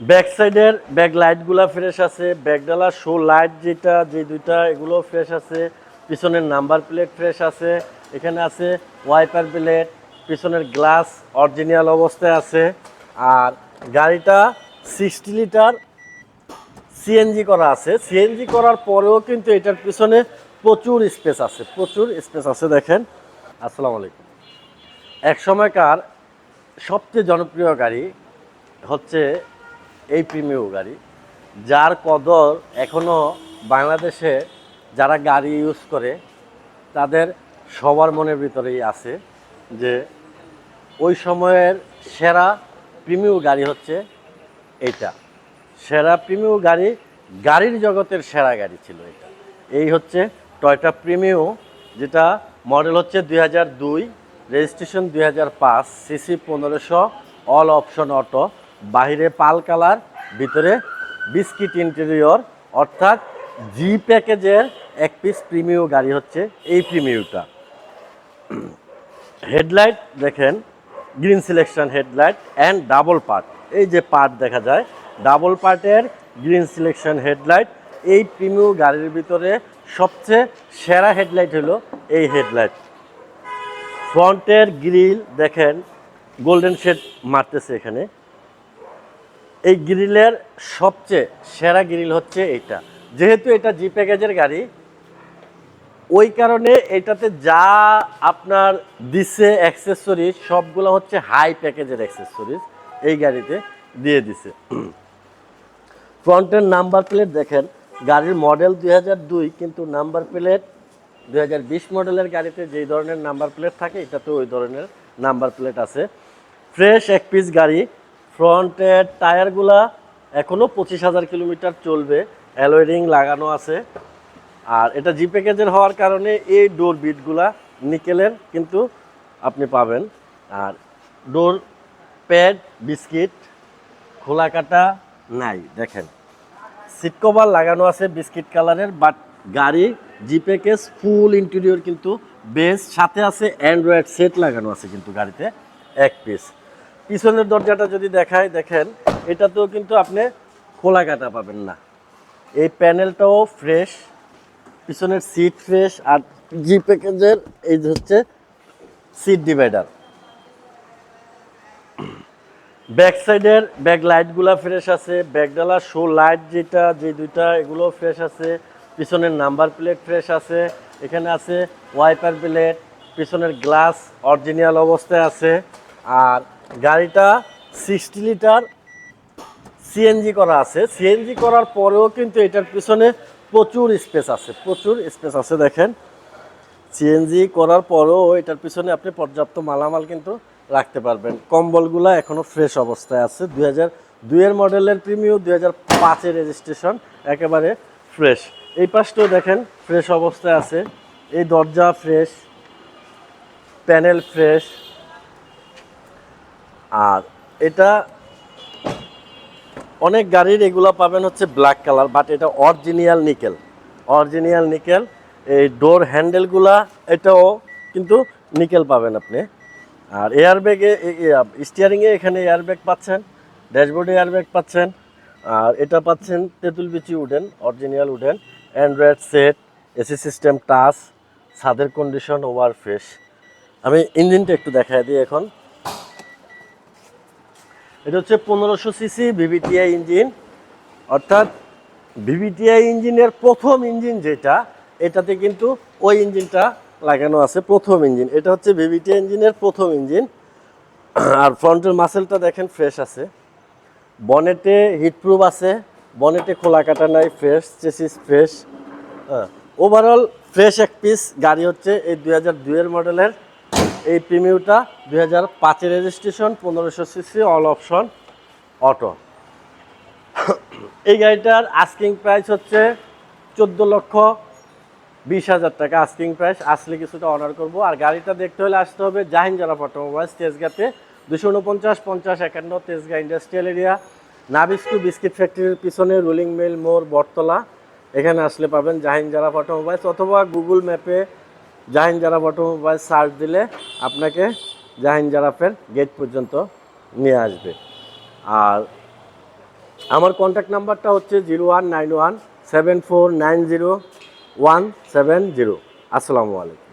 Back সাইডের back লাইটগুলো fresh আছে ব্যাকডালা শো লাইট যেটা, যে দুইটা এগুলো ফ্রেশ আছে। পিছনের নাম্বার প্লেট ফ্রেশ আছে। এখানে আছে ওয়াইপার প্লেট পিছনের গ্লাস অরিজিনাল অবস্থায় আছে। আর গাড়িটা সিক্সটি লিটার সিএনজি করা আছে। সিএনজি করার পরেও কিন্তু এটার পিছনে প্রচুর স্পেস আছে। প্রচুর স্পেস আছে, দেখেন। আসসালামু আলাইকুম। এক সময়কার সবচেয়ে জনপ্রিয় গাড়ি হচ্ছে এই প্রিমিয় গাড়ি, যার কদর এখনও বাংলাদেশে যারা গাড়ি ইউজ করে, তাদের সবার মনের ভিতরেই আছে যে ওই সময়ের সেরা প্রিমিয় গাড়ি হচ্ছে এইটা। সেরা প্রিমিয় গাড়ি, গাড়ির জগতের সেরা গাড়ি ছিল এটা। এই হচ্ছে টয়টা প্রিমিও যেটা মডেল হচ্ছে দুই হাজার দুই রেজিস্ট্রেশন দুই হাজার পাঁচ সিসি পনেরোশো অল অপশন অটো বাহিরে পাল কালার, ভিতরে বিস্কিট ইন্টেরিয়র অর্থাৎ জি প্যাকেজের এক পিস প্রিমিও গাড়ি হচ্ছে এই প্রিমিউটা হেডলাইট দেখেন green selection headlight and double part এই যে পার্ট দেখা যায় ডাবল পার্টের গ্রিন সিলেকশন হেডলাইট এই প্রিমিও গাড়ির ভিতরে সবচেয়ে সেরা হেডলাইট হলো এই হেডলাইট ফ্রন্টের গ্রিল দেখেন গোল্ডেন শেড মারতেছে এখানে। এই গ্রিলের সবচেয়ে সেরা গ্রিল হচ্ছে এইটা। যেহেতু এটা জি প্যাকেজের গাড়ি, ওই কারণে এটাতে যা আপনার দিছে অ্যাক্সেসরিজ সবগুলো হচ্ছে হাই প্যাকেজের অ্যাক্সেসরিজ এই গাড়িতে দিয়ে দিছে। ফ্রন্টের নাম্বার প্লেট দেখেন, গাড়ির মডেল দু হাজার দুই, কিন্তু নাম্বার প্লেট দুই হাজার বিশ মডেলের গাড়িতে যেই ধরনের নাম্বার প্লেট থাকে এটাতে ওই ধরনের নাম্বার প্লেট আছে। ফ্রেশ এক পিস গাড়ি ফ্রন্টের টায়ারগুলা এখনও পঁচিশ হাজার কিলোমিটার চলবে। অ্যালোয় রিং লাগানো আছে। আর এটা জি প্যাকেজের হওয়ার কারণে এই ডোর বিটগুলা নিকেলের কিন্তু আপনি পাবেন। আর ডোর প্যাড বিস্কিট খোলা কাটা নাই, দেখেন। সিট কভার লাগানো আছে বিস্কিট কালারের বাট গাড়ি জি প্যাকেজ ফুল ইন্টেরিয়র কিন্তু বেস সাথে আছে অ্যান্ড্রয়েড সেট লাগানো আছে কিন্তু গাড়িতে, এক পিস পিছনের দরজাটা যদি দেখায়, দেখেন, এটাতেও কিন্তু আপনি খোলা কাটা পাবেন না। এই প্যানেলটাও ফ্রেশ, পিছনের সিট ফ্রেশ, আর জি প্যাকেজের এই হচ্ছে সিট ডিভাইডার। ব্যাক সাইডের ব্যাক লাইটগুলো ফ্রেশ আছে, ব্যাকডালা শো লাইট যেটা, যে দুইটা এগুলো ফ্রেশ আছে। পিছনের নাম্বার প্লেট ফ্রেশ আছে, এখানে আছে ওয়াইপার প্লেট, পিছনের গ্লাস অরিজিনাল অবস্থায় আছে, আর গাড়িটা সিক্সটি লিটার সিএনজি করা আছে। সিএনজি করার পরেও কিন্তু এটার পিছনে প্রচুর স্পেস আছে। প্রচুর স্পেস আছে দেখেন। সিএনজি করার পরেও এটার পিছনে আপনি পর্যাপ্ত মালামাল কিন্তু রাখতে পারবেন। কম্বলগুলো এখনও ফ্রেশ অবস্থায় আছে। দুই হাজার দুইয়ের মডেলের প্রিমিও দুই হাজার পাঁচের রেজিস্ট্রেশন একেবারে ফ্রেশ এই পাশটাও দেখেন ফ্রেশ অবস্থায় আছে। এই দরজা ফ্রেশ প্যানেল ফ্রেশ আর এটা অনেক গাড়ির এগুলো পাবেন হচ্ছে ব্ল্যাক কালার বাট এটা অরিজিনাল নিকেল অরিজিনাল নিকেল এই ডোর হ্যান্ডেলগুলা এটাও কিন্তু নিকেল পাবেন আপনি। আর এয়ার ব্যাগে স্টিয়ারিংয়ে এখানে এয়ার ব্যাগ পাচ্ছেন ড্যাশবোর্ডে এয়ার ব্যাগ পাচ্ছেন, আর এটা পাচ্ছেন তেঁতুল বিচি wooden original wooden android set AC system touch, ছাদের কন্ডিশন ওভার ফ্রেশ আমি ইঞ্জিনটা একটু দেখাই দিই এখন। এটা হচ্ছে পনেরোশো সিসি ভিভিটিআই ইঞ্জিন। অর্থাৎ ভিভিটিআই ইঞ্জিনের প্রথম ইঞ্জিন যেটা, এটাতে কিন্তু ওই ইঞ্জিনটা লাগানো আছে, প্রথম ইঞ্জিন। এটা হচ্ছে ভিভিটিআই ইঞ্জিনের প্রথম ইঞ্জিন। আর ফ্রন্টের মাসেলটা দেখেন ফ্রেশ আছে। বনেটে হিটপ্রুফ আছে, বনেটে খোলা কাটা নাই, fresh, chassis fresh. Overall fresh এক পিস গাড়ি হচ্ছে এই দুই হাজার দুইয়ের মডেলের এই প্রিমিউটা দুই হাজার পাঁচের রেজিস্ট্রেশন পনেরোশো সিসি অল অপশন অটো এই গাড়িটার আস্কিং প্রাইস হচ্ছে চোদ্দ লক্ষ বিশ হাজার টাকা আস্কিং প্রাইস আসলে কিছুটা অর্ডার করব। আর গাড়িটা দেখতে হলে আসতে হবে জাহিন জারা অটোমোবাইলস তেজগাতে। দুশো উনপঞ্চাশ, পঞ্চাশ, একান্ন, Tejgaon industrial area Nabisco biscuit ফ্যাক্টরির পিছনে রুলিং মিল মোড়, বটতলা। এখানে আসলে পাবেন জাহিন জারা অটোমোবাইলস অথবা গুগল ম্যাপে জাহিন জারাফ অটোমোবাইল সার্চ দিলে আপনাকে জাহিন জারাফের গেট পর্যন্ত নিয়ে আসবে। আর আমার কন্ট্যাক্ট নাম্বারটা হচ্ছে zero one nine one seven four nine zero one seven zero আসসালামু আলাইকুম।